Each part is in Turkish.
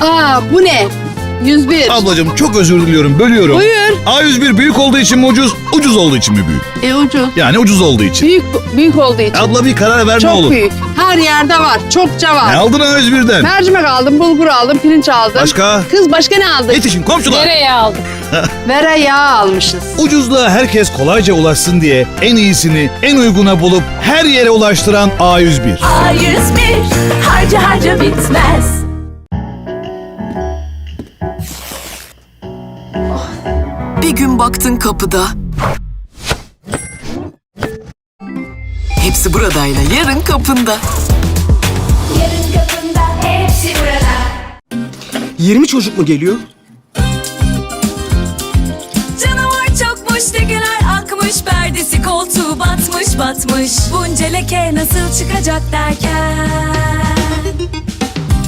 Aa bu ne? 101. Ablacığım çok özür diliyorum bölüyorum. Buyur. A101 büyük olduğu için mi ucuz, ucuz olduğu için mi büyük? E ucu. Yani ucuz olduğu için. Büyük büyük olduğu için. Abla bir karar ver ne Çok olur. büyük. Her yerde var. Çokça var. Ne aldın A101'den? Mercimek aldım, bulgur aldım, pirinç aldım. Başka? Kız başka ne aldın? Yetişin komşular. Nereye aldın? Vere yağ almışız. Ucuzluğa herkes kolayca ulaşsın diye en iyisini en uyguna bulup her yere ulaştıran A101. A101 harca harca bitmez. Bir gün baktın kapıda. Hepsi buradayla yarın kapında. Yarın kapında hepsi burada. 20 çocuk mu geliyor? Perdesi koltuğu batmış batmış Bunca leke nasıl çıkacak derken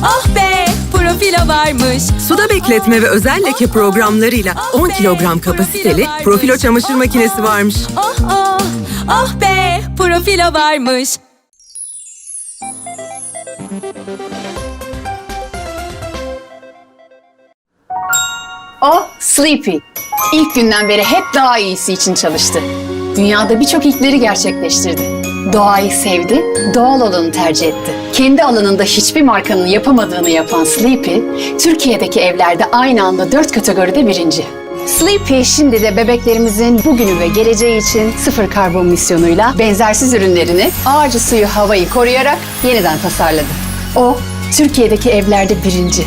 Oh be profilo varmış Suda bekletme ve özel leke programlarıyla 10 kilogram kapasiteli Profilo çamaşır makinesi varmış. Oh oh oh be profilo varmış O Sleepy. İlk günden beri hep daha iyisi için çalıştı. Dünyada birçok ilkleri gerçekleştirdi. Doğayı sevdi, doğal olanı tercih etti. Kendi alanında hiçbir markanın yapamadığını yapan Sleepy, Türkiye'deki evlerde aynı anda dört kategoride birinci. Sleepy şimdi de bebeklerimizin bugünü ve geleceği için sıfır karbon misyonuyla benzersiz ürünlerini ağacı suyu havayı koruyarak yeniden tasarladı. O, Türkiye'deki evlerde birinci.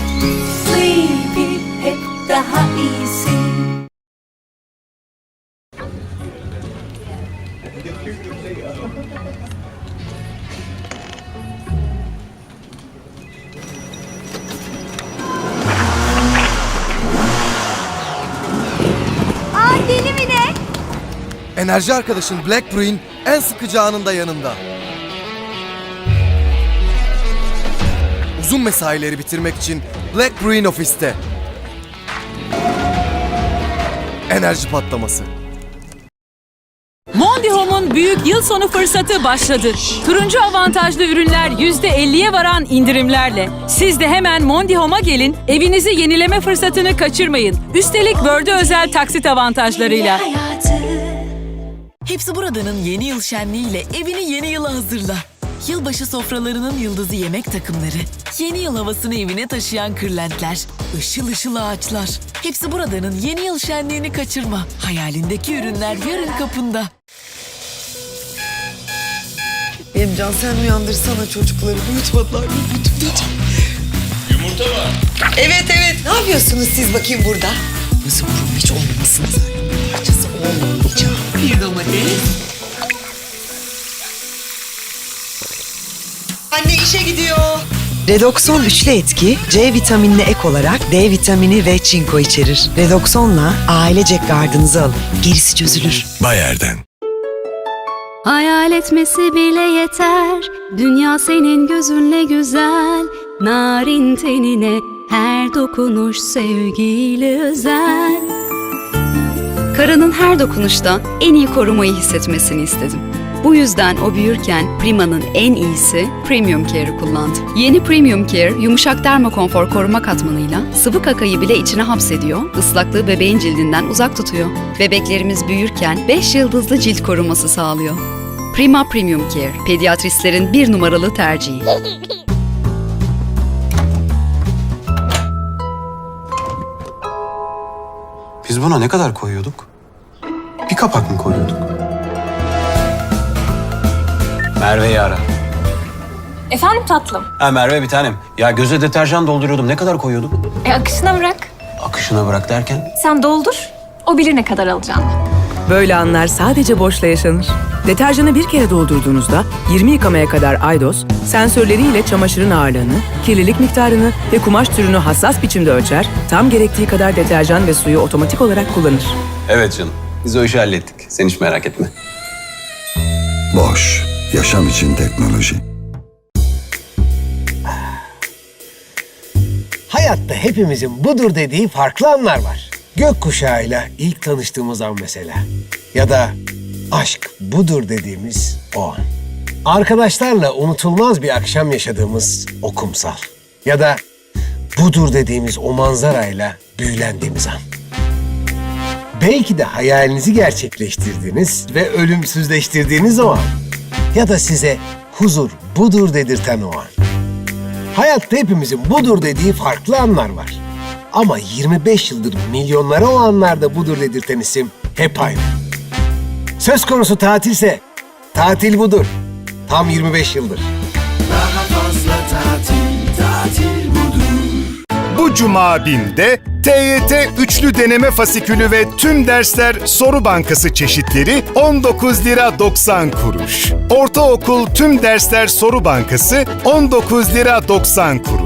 Sleepy hep daha iyisi Enerji arkadaşın Black Bruin en sıkıcı anında yanında. Uzun mesaileri bitirmek için Black Bruin ofiste. Enerji patlaması. Mondi Home'un büyük yıl sonu fırsatı başladı. Turuncu avantajlı ürünler %50'ye varan indirimlerle. Siz de hemen Mondi Home'a gelin, evinizi yenileme fırsatını kaçırmayın. Üstelik Word'e özel taksit avantajlarıyla. Hepsi buradanın yeni yıl şenliğiyle evini yeni yıla hazırla. Yılbaşı sofralarının yıldızı yemek takımları, yeni yıl havasını evine taşıyan kırlentler, ışıl ışıl ağaçlar. Hepsi buradanın yeni yıl şenliğini kaçırma. Hayalindeki ürünler yarın kapında. Emcan sen uyandırsana çocukları. Uyutmadılar mı? Yumurta var. Evet evet. Ne yapıyorsunuz siz bakayım burada? Nasıl burun hiç olmamasın zaten. Parçası olmayacak. Bir domates. Anne işe gidiyor. Redoxon üçlü etki, C vitaminine ek olarak D vitamini ve çinko içerir. Redoxon'la ailecek gardınızı alın. Gerisi çözülür. Bayer'den. Hayal etmesi bile yeter Dünya senin gözünle güzel Narin tenine her dokunuş sevgiyle özel Karının her dokunuşta en iyi korumayı hissetmesini istedim. Bu yüzden o büyürken Prima'nın en iyisi Premium Care'ı kullandı. Yeni Premium Care, yumuşak dermokonfor koruma katmanıyla sıvı kakayı bile içine hapsediyor, ıslaklığı bebeğin cildinden uzak tutuyor. Bebeklerimiz büyürken 5 yıldızlı cilt koruması sağlıyor. Prima Premium Care, pediatristlerin bir numaralı tercihi. Biz buna ne kadar koyuyorduk? Bir kapak mı koyuyorduk? Merve'yi ara. Efendim tatlım Ha Merve bir tanem. Ya göze deterjan dolduruyordum. Ne kadar koyuyorduk? e, akışına bırak Akışına bırak derken. sen doldur o bilir ne kadar alacağını Böyle anlar sadece boşla yaşanır. Deterjanı bir kere doldurduğunuzda 20 yıkamaya kadar Aydos, sensörleriyle çamaşırın ağırlığını, kirlilik miktarını ve kumaş türünü hassas biçimde ölçer, tam gerektiği kadar deterjan ve suyu otomatik olarak kullanır. Evet canım. Biz o işi hallettik. Sen hiç merak etme. Boş, yaşam için teknoloji. Hayatta hepimizin budur dediği farklı anlar var. Gökkuşağıyla ilk tanıştığımız an mesela. Ya da aşk budur dediğimiz o an. Arkadaşlarla unutulmaz bir akşam yaşadığımız o kumsal. Ya da budur dediğimiz o manzarayla büyülendiğimiz an. Belki de hayalinizi gerçekleştirdiğiniz ve ölümsüzleştirdiğiniz o an. Ya da size huzur budur dedirten o an. Hayatta hepimizin budur dediği farklı anlar var. Ama 25 yıldır milyonlara o anlarda budur dedirten isim hep aynı. Söz konusu tatilse tatil budur. Tam 25 yıldır. Bu cuma BİM'de TYT üçlü deneme fasikülü ve tüm dersler soru bankası çeşitleri 19 lira 90 kuruş. Ortaokul tüm dersler soru bankası 19 lira 90 kuruş.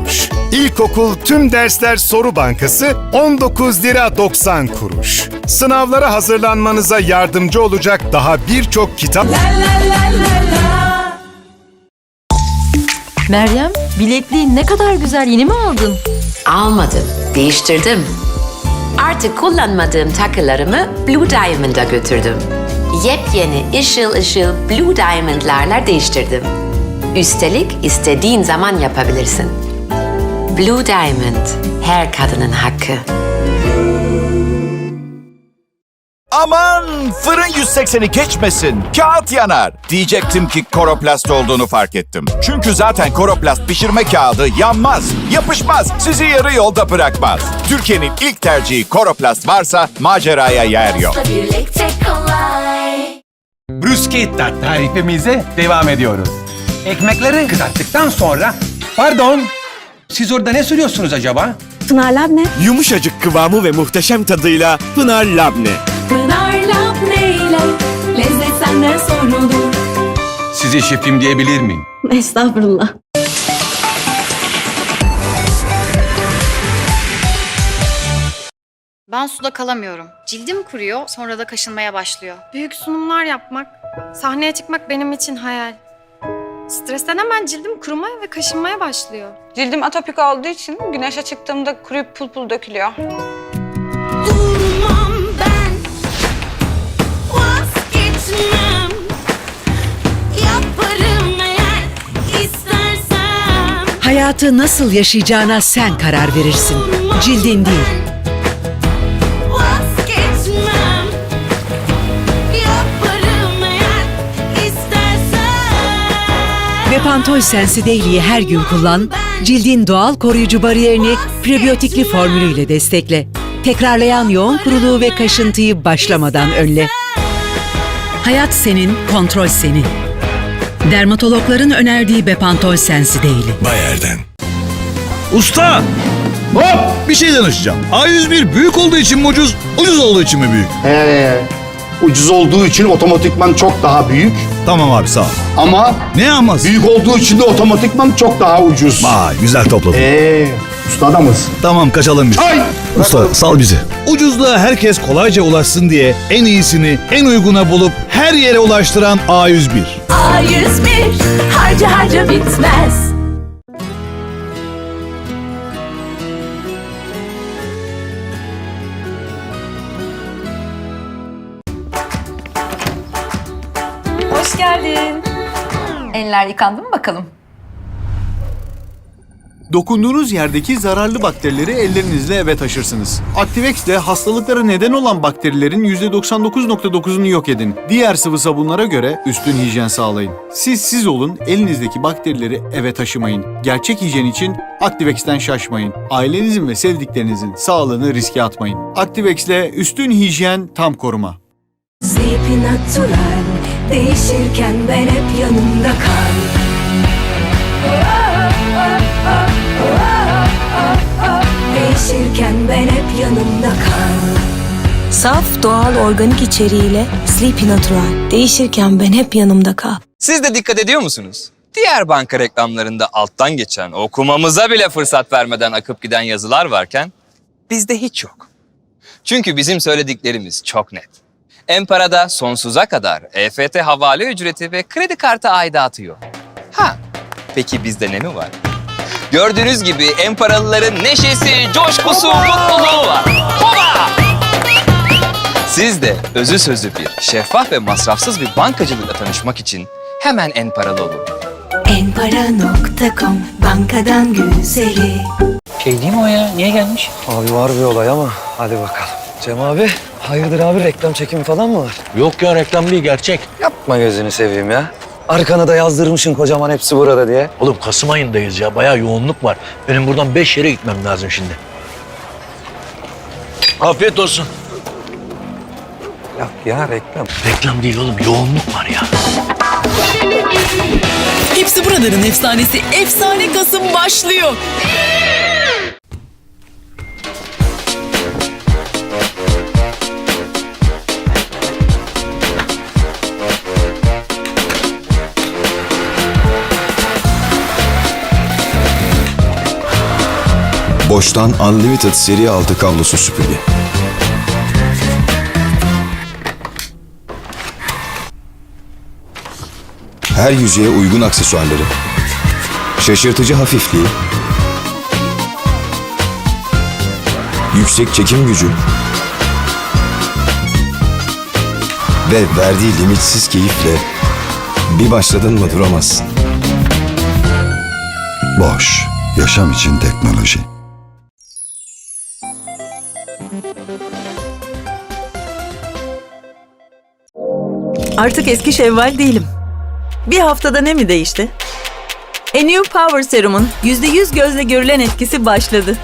İlkokul tüm dersler soru bankası 19 lira 90 kuruş. Sınavlara hazırlanmanıza yardımcı olacak daha birçok kitap Meryem, bilekliğin ne kadar güzel. Yeni mi aldın? Almadım, değiştirdim. Artık kullanmadığım takılarımı Blue Diamond'a götürdüm. Yepyeni ışıl ışıl Blue Diamond'larla değiştirdim. Üstelik istediğin zaman yapabilirsin. Blue Diamond, her kadının hakkı. Aman fırın 180'i geçmesin. Kağıt yanar. Diyecektim ki koroplast olduğunu fark ettim. Çünkü zaten koroplast pişirme kağıdı yanmaz, yapışmaz, sizi yarı yolda bırakmaz. Türkiye'nin ilk tercihi koroplast varsa maceraya yer yok. Bruschetta tarifimize devam ediyoruz. Ekmekleri kızarttıktan sonra... Pardon, siz orada ne sürüyorsunuz acaba? Pınar Labne. Yumuşacık kıvamı ve muhteşem tadıyla Pınar Labne. Pınar labneyle lezzet senden sorulur. Size şefim diyebilir miyim? Estağfurullah. Ben suda kalamıyorum. Cildim kuruyor, sonra da kaşınmaya başlıyor. Büyük sunumlar yapmak, sahneye çıkmak benim için hayal. Stresten hemen cildim kurumaya ve kaşınmaya başlıyor. Cildim atopik olduğu için güneşe çıktığımda kuruyup pul pul dökülüyor. Durmam ben, vazgeçmem. Yaparım eğer istersem. Hayatı nasıl yaşayacağına sen karar verirsin. Cildin değil. Bepantol Sensidaily'i her gün kullan. Cildin doğal koruyucu bariyerini prebiyotikli formülüyle destekle. Tekrarlayan yoğun kuruluğu ve kaşıntıyı başlamadan önle. Hayat senin, kontrol senin. Dermatologların önerdiği Bepantol Sensidaily. Bayer'den. Usta! Hop! Bir şey danışacağım. A101 büyük olduğu için mi ucuz, ucuz olduğu için mi büyük? Ee, ucuz olduğu için otomatikman çok daha büyük. Tamam abi sağ ol. Ama Ne aması? büyük olduğu için de otomatikman çok daha ucuz. Vay güzel topladın. Ee, usta adamız. Tamam kaçalım biz. Ay! Usta sal bizi. Ucuzluğa herkes kolayca ulaşsın diye en iyisini en uyguna bulup her yere ulaştıran A101. A101 harca harca bitmez. Eller yıkandı mı bakalım? Dokunduğunuz yerdeki zararlı bakterileri ellerinizle eve taşırsınız. Activex ile hastalıklara neden olan bakterilerin %99.9'unu yok edin. Diğer sıvı sabunlara göre üstün hijyen sağlayın. Siz siz olun, elinizdeki bakterileri eve taşımayın. Gerçek hijyen için Activex'ten şaşmayın. Ailenizin ve sevdiklerinizin sağlığını riske atmayın. Activex ile üstün hijyen tam koruma. Sleepy natural Değişirken ben hep yanımda kal Değişirken ben hep yanımda kal Saf, doğal, organik içeriğiyle Sleepy Natural. Değişirken ben hep yanımda kal. Siz de dikkat ediyor musunuz? Diğer banka reklamlarında alttan geçen, okumamıza bile fırsat vermeden akıp giden yazılar varken bizde hiç yok. Çünkü bizim söylediklerimiz çok net. Empara'da sonsuza kadar EFT havale ücreti ve kredi kartı aidatı yok. Ha, peki bizde ne mi var? Gördüğünüz gibi Emparalıların neşesi, coşkusu, mutluluğu var. Hoba! Siz de özü sözü bir, şeffaf ve masrafsız bir bankacılıkla tanışmak için hemen en paralı olun. Enpara.com bankadan güzeli. Şey değil mi o ya? Niye gelmiş? Abi var bir olay ama hadi bakalım. Cem abi hayırdır abi reklam çekimi falan mı var? Yok ya reklam değil gerçek. Yapma gözünü seveyim ya. Arkana da yazdırmışsın kocaman hepsi burada diye. Oğlum Kasım ayındayız ya. Bayağı yoğunluk var. Benim buradan beş yere gitmem lazım şimdi. Afiyet olsun. Yok ya reklam. Reklam değil oğlum yoğunluk var ya. Hepsi buradanın efsanesi Efsane Kasım başlıyor. Boştan Unlimited seri altı kablosuz süpürge. Her yüzeye uygun aksesuarları. Şaşırtıcı hafifliği. Yüksek çekim gücü. Ve verdiği limitsiz keyifle bir başladın mı duramazsın. Boş, yaşam için teknoloji. Artık eski Şevval değilim. Bir haftada ne mi değişti? A New Power Serum'un %100 gözle görülen etkisi başladı.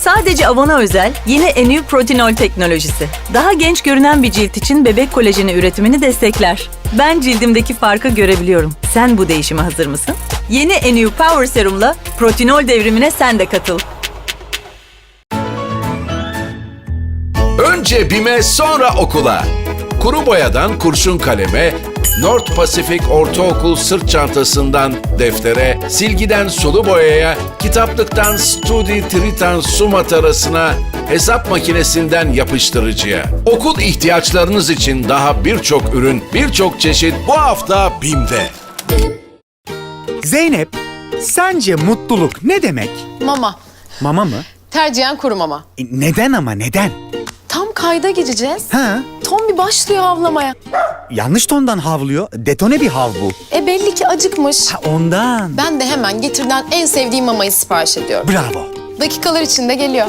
Sadece Avon'a özel yeni A New Protinol teknolojisi. Daha genç görünen bir cilt için bebek kolajeni üretimini destekler. Ben cildimdeki farkı görebiliyorum. Sen bu değişime hazır mısın? Yeni A New Power Serum'la protinol devrimine sen de katıl. Önce BİM'e sonra okula. Kuru boyadan kurşun kaleme, North Pacific Ortaokul sırt çantasından deftere, silgiden sulu boyaya, kitaplıktan Studi Triton su matarasına, hesap makinesinden yapıştırıcıya. Okul ihtiyaçlarınız için daha birçok ürün, birçok çeşit bu hafta BİM'de. Zeynep, sence mutluluk ne demek? Mama. Mama mı? Tercihen kuru mama. E, neden ama neden? Tam kayda gireceğiz. Ha? Tom bir başlıyor havlamaya. Yanlış tondan havlıyor. Detone bir hav bu. E belli ki acıkmış. Ondan. Ben de hemen getirden en sevdiğim mamayı sipariş ediyorum. Bravo. Dakikalar içinde geliyor.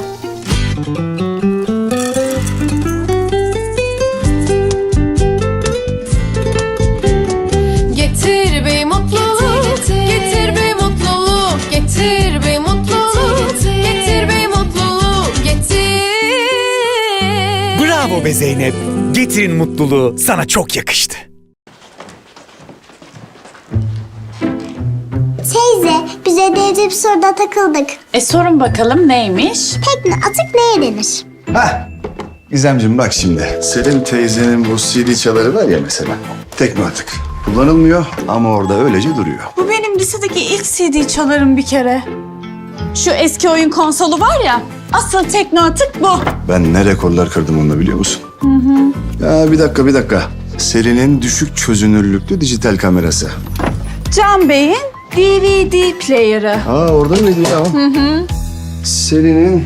Bravo be Zeynep. Getirin mutluluğu. Sana çok yakıştı. Teyze, biz ödevde bir soruda takıldık. E sorun bakalım neymiş? Tekne atık neye denir? Hah. Gizemciğim bak şimdi. Selin teyzenin bu CD çaları var ya mesela. Tekno atık. Kullanılmıyor ama orada öylece duruyor. Bu benim lisedeki ilk CD çalarım bir kere. Şu eski oyun konsolu var ya, asıl tekno atık bu. Ben ne rekorlar kırdım onunla biliyor musun? Hı hı. Ya bir dakika bir dakika. Selin'in düşük çözünürlüklü dijital kamerası. Can Bey'in DVD player'ı. Aa orada mıydı ya? Hı hı. Selin'in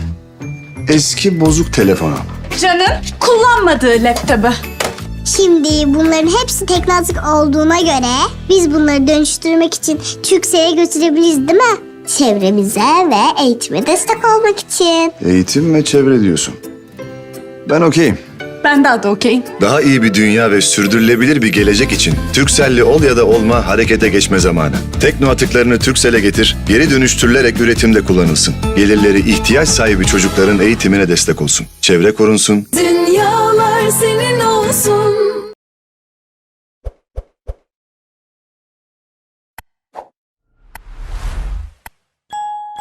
eski bozuk telefonu. Can'ın kullanmadığı laptopu. Şimdi bunların hepsi tekne atık olduğuna göre biz bunları dönüştürmek için Türkcell'e götürebiliriz değil mi? Çevremize ve eğitime destek olmak için. Eğitim ve çevre diyorsun. Ben okeyim. Ben daha da okeyim. Daha iyi bir dünya ve sürdürülebilir bir gelecek için Türkcelli ol ya da olma harekete geçme zamanı. Tekno atıklarını Türksel'e getir, geri dönüştürülerek üretimde kullanılsın. Gelirleri ihtiyaç sahibi çocukların eğitimine destek olsun. Çevre korunsun, Dünyalar senin olsun